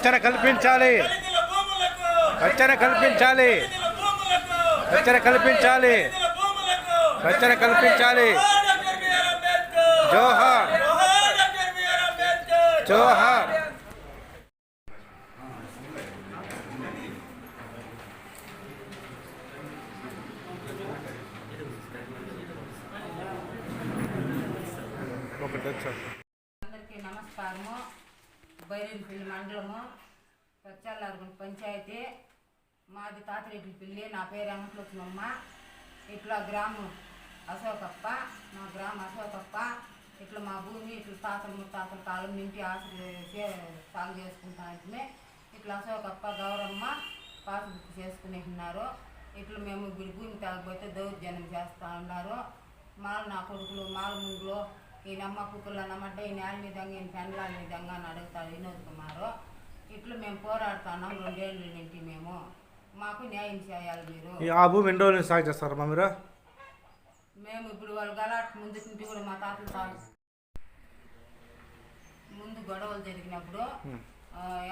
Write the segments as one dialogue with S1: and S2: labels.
S1: రక్షణ కల్పించాలి
S2: దళితుల భూములకు
S1: రక్షణ కల్పించాలి
S2: దళితుల భూములకు
S1: రక్షణ కల్పించాలి
S2: దళితుల భూములకు
S1: రక్షణ కల్పించాలి
S2: జోహార్ డాక్టర్ బిఆర్ అంబేద్కర్
S1: జోహార్
S2: జోహార్ డాక్టర్ బిఆర్ అంబేద్కర్
S1: జోహార్ ఒకటి వచ్చాడు
S3: అందరికీ నమస్కారము బైరెడ్డిపల్లి మండలము పచ్చాలరుగుంట పంచాయతీ. మాది తాతిరెడ్డిపల్లి నా పేరు వెంకటలక్ష్మమ్మ. ఇట్లా గ్రామం అశోకప్ప మా గ్రామం అశోకప్ప. ఇట్లా మా భూమి ఇట్లా తాతల ముత్తాతల కాలం నుంచి ఆశలు సాగు చేసుకుంటా ఇట్లా అశోకప్ప గౌరమ్మ పాస్బుక్ చేసుకునేస్తున్నారు ఇట్లా మేము ఇప్పుడు భూమి తాగిపోతే దౌర్జన్యం చేస్తూ ఉన్నారు. మాల నా కొడుకులు మాల ముందులో ఈ నమ్మ కుక్కల నమ్మట ఈ నేల విధంగా ఈ పెండ్లాల విధంగా అని అడుగుతాడు వినోద్ కుమారు. ఇట్లా మేము పోరాడుతున్నాం రెండేళ్ళ నుంచి మేము. మాకు న్యాయం చేయాలి మీరు.
S1: ఆ భూమి ఎన్ని రోజుల సాగు చేస్తారమ్మా మీరు?
S3: మేము ఇప్పుడు వాళ్ళు గలాట్ ముందు నుండి కూడా మా తాతలు తాగు ముందు గొడవలు జరిగినప్పుడు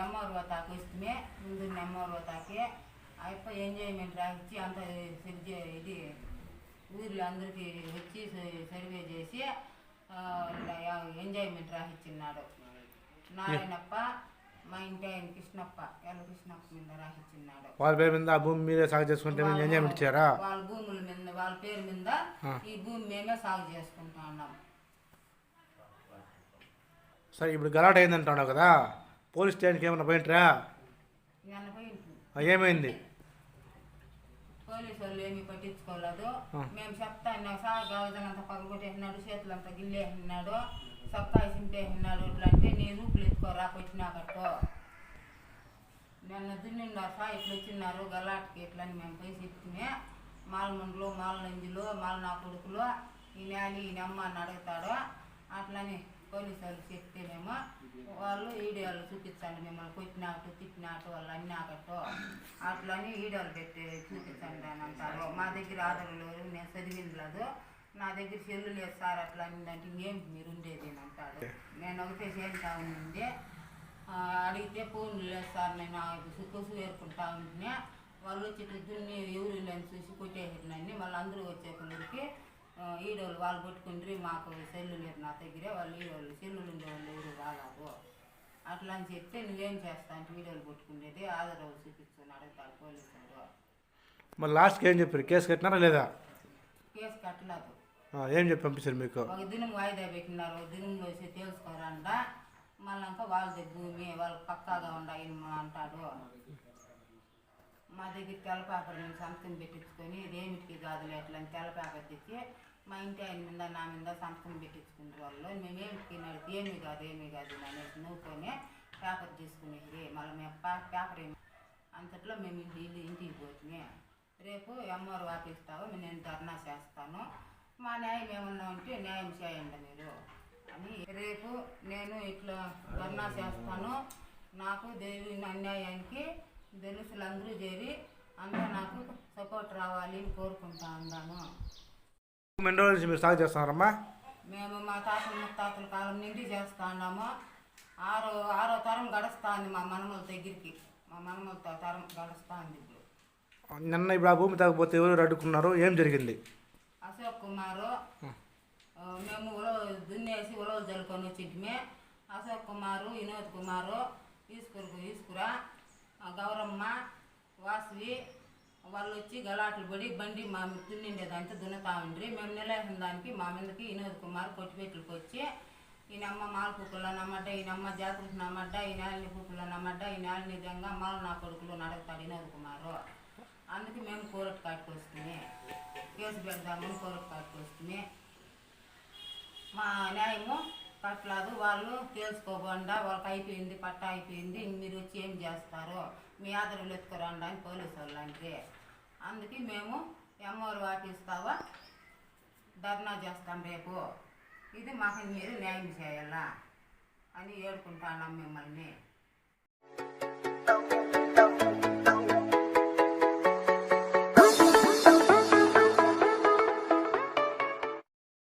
S3: ఎంఆర్ఓ తాకు ఇస్తే ముందు ఎంఆర్ఓ తాకి అయిపో ఎంజాయ్మెంట్ రాయించి అంత ఇది ఊర్లో అందరికీ వచ్చి సర్వే చేసి ఎంజాయ్మెంట్ రాసిచ్చిన్నాడు నారాయణప్ప మా ఇంటి ఆయన కృష్ణప్ప ఎల్ల కృష్ణప్ప మీద రాసిచ్చిన్నాడు
S1: వాళ్ళ పేరు మీద ఆ భూమి మీరే సాగు చేసుకుంటే మీరు ఎంజాయ్మెంట్ ఇచ్చారా
S3: వాళ్ళ భూముల మీద వాళ్ళ పేరు మీద. ఈ భూమి మేమే సాగు చేసుకుంటా ఉన్నాం.
S1: సరే ఇప్పుడు గలాట అయిందంటున్నావు కదా పోలీస్ స్టేషన్కి ఏమైనా పోయింట్రా? ఏమైంది?
S3: పోలీసు వాళ్ళు ఏమీ పట్టించుకోలేదు. మేము చెప్తా ఉన్నాం సార్ గవదనంతా పగలగొట్టేసినాడు చేతులంతా గిల్లేసినాడు సొక్కాయి సింపేసినాడు ఇట్లా అంటే నీ రూపులు ఎత్తుకోరా కొట్టినాకట్టో. నిన్న దున్నిన్నారు సార్ ఇట్లా వచ్చినారు గలాట్కి ఇట్లా అని మేము పోయి చెప్తే మాలముండ్లు మాల నంజులు మాల నా కొడుకులు ఈ నేలి ఈ నమ్మ అని అడుగుతాడు. అట్లని పోలీసు వాళ్ళు చెప్తేనేమో వాళ్ళు వీడియోలు చూపించండి మిమ్మల్ని కొట్టినట్టు తిట్టినట్టు వాళ్ళు అన్నాకట్టు అట్లని వీడియోలు పెట్టి చూపించండి అని అంటారు. మా దగ్గర ఆధారం లేదు నేను చదివింది లేదు. నా దగ్గర సెల్లు లేదు సార్ అట్లా అంటే ఇంకేం మీరు ఉండేది అని అంటాడు. నేను ఒకటే చేస్తా ఉంది అడిగితే ఫోన్ లేదు సార్ నేను కొసు వేరుకుంటా ఉంటున్నా వాళ్ళు వచ్చి దున్ని ఎవరు లేని చూసి కొట్టేసినాన్ని మళ్ళీ అందరూ వచ్చే కొందరికి ఈడోళ్ళు వాళ్ళు కొట్టుకుండ్రి మాకు సెల్లు లేదు నా దగ్గర వాళ్ళు ఈడోళ్ళు సెల్లులు ఉండేవాళ్ళు ఎవరు రాలేదు అట్లా అని చెప్తే నువ్వేం చేస్తా అంటే వీడియోలు కొట్టుకునేది ఆధారాలు చూపించుకొని అడుగుతాడు పోలీసులు.
S1: మరి లాస్ట్కి ఏం చెప్పారు? కేసు కట్టినారా లేదా?
S3: కేసు కట్టలేదు.
S1: ఏం చెప్పి పంపించారు మీకు?
S3: ఒక దినం వాయిదా పెట్టినారు ఒక దినంలో వచ్చి తెలుసుకోరంట. మళ్ళీ ఇంకా వాళ్ళది భూమి వాళ్ళకి పక్కాగా ఉండాలి అంటాడు. మా దగ్గర తెల్ల పేపర్ నేను సంతకం పెట్టించుకొని ఇదేమిటికి కాదులే అట్లా అని తెల్ల పేపర్ తెచ్చి మా ఇంటి ఆయన మీద నా మీద సంతకం పెట్టించుకునే వాళ్ళు. మేమేం తినాడు ఏమి కాదు ఏమి కాదు అనేసి నవ్వుకొని పేపర్ తీసుకునేది మళ్ళీ మేము పేపర్ ఏమి అంతట్లో మేము ఇంటి ఇల్లు ఇంటికి పోతున్నాయి రేపు ఎంఆర్ వాపిస్తావు నేను ధర్నా చేస్తాను. మా న్యాయం ఏమన్నా ఉంటే న్యాయం చేయండి మీరు అని రేపు నేను ఇట్లా ధర్నా చేస్తాను. నాకు దేవి అన్యాయానికి దళితులందరూ చేరి అంతా నాకు సపోర్ట్ రావాలి అని కోరుకుంటా ఉన్నాను
S1: ఎన్ని రోజుల నుంచి మీరు సాగు చేస్తున్నారమ్మా?
S3: మేము మా తాతల ముత్తాతల కాలం నుండి చేస్తా ఉన్నాము ఆరో ఆరో తరం గడుస్తుంది మా మనమల దగ్గరికి. మా మనమలతో తరం గడుస్తుంది
S1: నిన్న ఇప్పుడు ఆ భూమి తాగపోతే ఎవరు అడ్డుకున్నారు? ఏం జరిగింది?
S3: అశోక్ కుమారు మేము ఉలవ దున్నేసి ఉలవలు జల్లుకొని వచ్చింటిమే. అశోక్ కుమారు వినోద్ కుమారు ఈశ్వరు ఈశ్వర గౌరమ్మ వాసవి వాళ్ళు వచ్చి గలాట్లు పడి బండి మా దున్నిండేదంతా దున్నుతా ఉండ్రి మేము నిలేసిన దానికి మా మీదకి వినోద్ కుమార్ కొట్టిపెట్టులకు వచ్చి ఈయనమ్మ మాల కుక్కలో నమ్మడ్డ ఈయనమ్మ జాతరకు నమ్మడ్డ ఈ నేలని కుక్కలో నమ్మడ్డ ఈ నేల నిజంగా మాల నా కొడుకులు నడుగుతాడు వినోద్ కుమారు. అందుకే మేము కోరట్ కాటుకొస్తుంది కేసు పెడదామని కోరట్ కాటుకొస్తుంది మా న్యాయము పట్టలేదు. వాళ్ళు తెలుసుకోకుండా వాళ్ళకి అయిపోయింది పట్ట అయిపోయింది. మీరు వచ్చి ఏం చేస్తారు? మీ ఆధారాలు ఎత్తుకురండి అని పోలీసు వాళ్ళు అంటే అందుకే మేము ఎంఆర్ వాటిస్తావా ధర్నా చేస్తాం రేపు. ఇది మాకు మీరు న్యాయం చేయాలా? అని ఏడుకుంటాన్నాం మిమ్మల్ని.